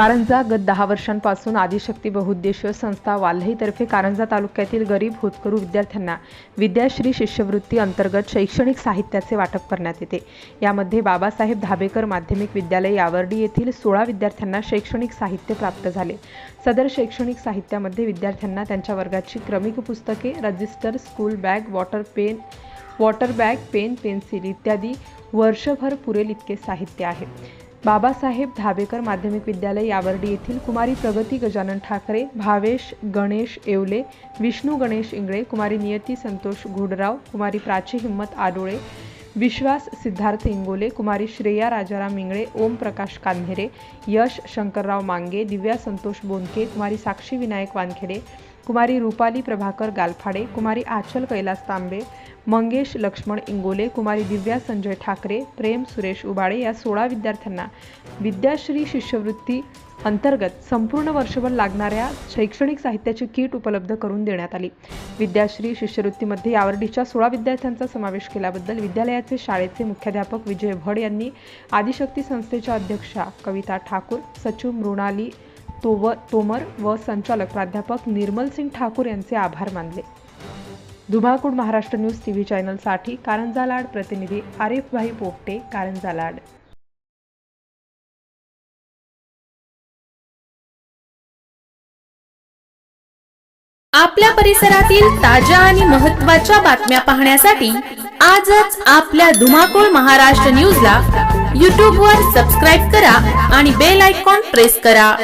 कारंजा गत दहा वर्षांपासून आदिशक्ती बहुउद्देशीय संस्था वाल्हेतर्फे कारंजा तालुक्यातील गरीब होतकरू विद्यार्थ्यांना विद्याश्री शिष्यवृत्ती अंतर्गत शैक्षणिक साहित्याचे वाटप करण्यात येते. यामध्ये बाबासाहेब धाबेकर माध्यमिक विद्यालय यावर्डी येथील सोळा विद्यार्थ्यांना शैक्षणिक साहित्य प्राप्त झाले. सदर शैक्षणिक साहित्यामध्ये विद्यार्थ्यांना त्यांच्या वर्गाची क्रमिक पुस्तके register school bag water pen water bag pen pencil इत्यादी वर्षभर पुरेल इतके साहित्य आहे. बाबासाहेब धाबेकर माध्यमिक विद्यालय यावर्डी येथील कुमारी प्रगती गजानन ठाकरे भावेश गणेश येवले विष्णू गणेश इंगळे कुमारी नियती संतोष घोडराव कुमारी प्राची हिम्मत आडोळे विश्वास सिद्धार्थ इंगोले कुमारी श्रेया राजाराम इंगळे ओमप्रकाश कान्हेरे यश शंकरराव मांगे दिव्या संतोष बोनके कुमारी साक्षी विनायक वानखेडे कुमारी रुपाली प्रभाकर गालफाडे कुमारी आचल कैलास तांबे मंगेश लक्ष्मण इंगोले कुमारी दिव्या संजय ठाकरे प्रेम सुरेश उबाळे या सोळा विद्यार्थ्यांना विद्याश्री शिष्यवृत्ती अंतर्गत संपूर्ण वर्षभर लागणाऱ्या शैक्षणिक साहित्याची किट उपलब्ध करून देण्यात आली. विद्याश्री शिष्यवृत्तीमध्ये यावर्डीच्या सोळा विद्यार्थ्यांचा समावेश केल्याबद्दल विद्यालयाचे शाळेचे मुख्याध्यापक विजय भड यांनी आदिशक्ती संस्थेच्या अध्यक्षा कविता ठाकूर सचिव मृणाली तोव तोमर व संचालक प्राध्यापक निर्मल सिंग ठाकूर यांचे आभार मानले. धुमाकूळ महाराष्ट्र न्यूज टीव्ही चॅनलसाठी कारंजा लाड प्रतिनिधी आरिफभाई पोपटे कारंजा लाड आपल्या परिसरातील ताज्या आणि महत्त्वाच्या बातम्या पाहण्यासाठी आजच आपल्या धुमाकूळ महाराष्ट्र न्यूजला यूट्यूबवर सबस्क्राईब करा आणि बेल आयकॉन प्रेस करा.